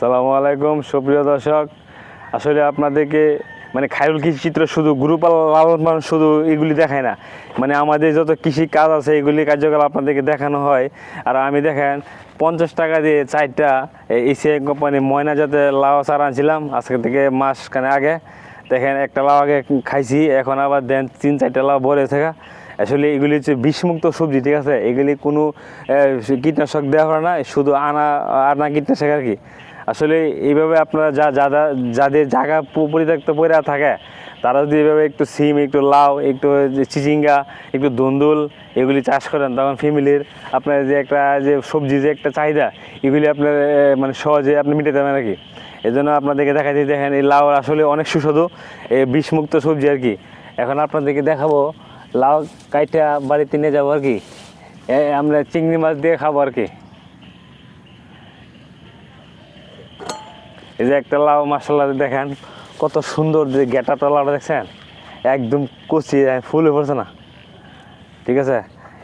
সালামু আলাইকুম, সুপ্রিয় দর্শক। আসলে আপনাদেরকে মানে খায়রুল কৃষি চিত্র শুধু গ্রুপ লালন পালন শুধু এগুলি দেখায় না। মানে আমাদের যত কৃষি কাজ আছে, এগুলি কার্যকলাপ আপনাদেরকে দেখানো হয়। আর আমি দেখেন, পঞ্চাশ টাকা দিয়ে চারটা এসিআই কোম্পানি ময়না যাতে লাউ চারা আনছিলাম আজকে থেকে মাস খানে আগে। দেখেন, একটা লাউ আগে খাইছি, এখন আবার দেন তিন চারটা লাউ বলে থাকা আসলে এগুলি হচ্ছে বিষমুক্ত সবজি, ঠিক আছে? এগুলি কোনো কীটনাশক দেওয়া হয় না, শুধু আনা আনা কীটনাশক আর কি। আসলে এইভাবে আপনারা যা যারা যাদের জায়গা পরিত্যক্ত পড়ে থাকে, তারা যদি এভাবে একটু সিম, একটু লাউ, একটু যে চিচিঙ্গা, একটু দুন্দুল এগুলি চাষ করেন, তখন ফ্যামিলির আপনার যে একটা, যে সবজি যে একটা চাহিদা, এগুলি আপনার মানে সহজে আপনি মিটাতে পারেন আর কি। এই জন্য আপনাদেরকে দেখাচ্ছি দেখেন এই লাউ আসলে অনেক সুস্বাদু এই বিষমুক্ত সবজি আর কি। এখন আপনাদেরকে দেখাবো, লাউ কাইটা বাড়িতে নিয়ে যাব আর কি। আমরা চিংড়ি মাছ দিয়ে খাব আর কি। এই যে একটা লাউ মাসাল্লাহ দেখেন, কত সুন্দর যে গেটাটা লাউটা দেখছেন? একদম কচি ফুলে পড়ছে না। ঠিক আছে?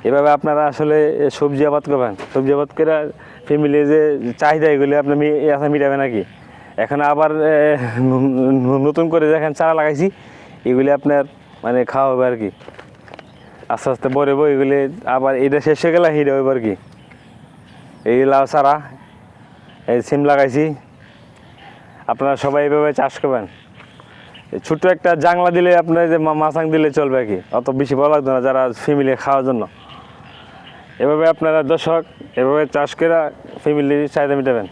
এভাবে আপনারা আসলে সবজি আবাদ করবেন। সবজি আবাদ করে ফ্যামিলি যে চাহিদা এগুলি আপনি আছে মিটাবেন নাকি? এখন আবার নতুন করে দেখেন চারা লাগাইছি, এগুলি আপনার মানে খাওয়া হবে আর কি। আস্তে আস্তে বড় এগুলি আবার এটা শেষ হয়ে গেলে হিরে হইব আর কি। এই লাউ চারা, এই সিম লাগাইছি। আপনারা সবাই এভাবে চাষ করবেন। ছোট্ট একটা জাংলা দিলে আপনার যে মাছাং দিলে চলবে কি। অত বেশি ভালো লাগতো না যারা ফ্যামিলি খাওয়ার জন্য। এভাবে আপনারা দর্শক, এভাবে চাষ করে ফ্যামিলির চাহিদা মেটাবেন।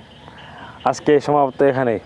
আজকে সমাপ্ত এখানেই।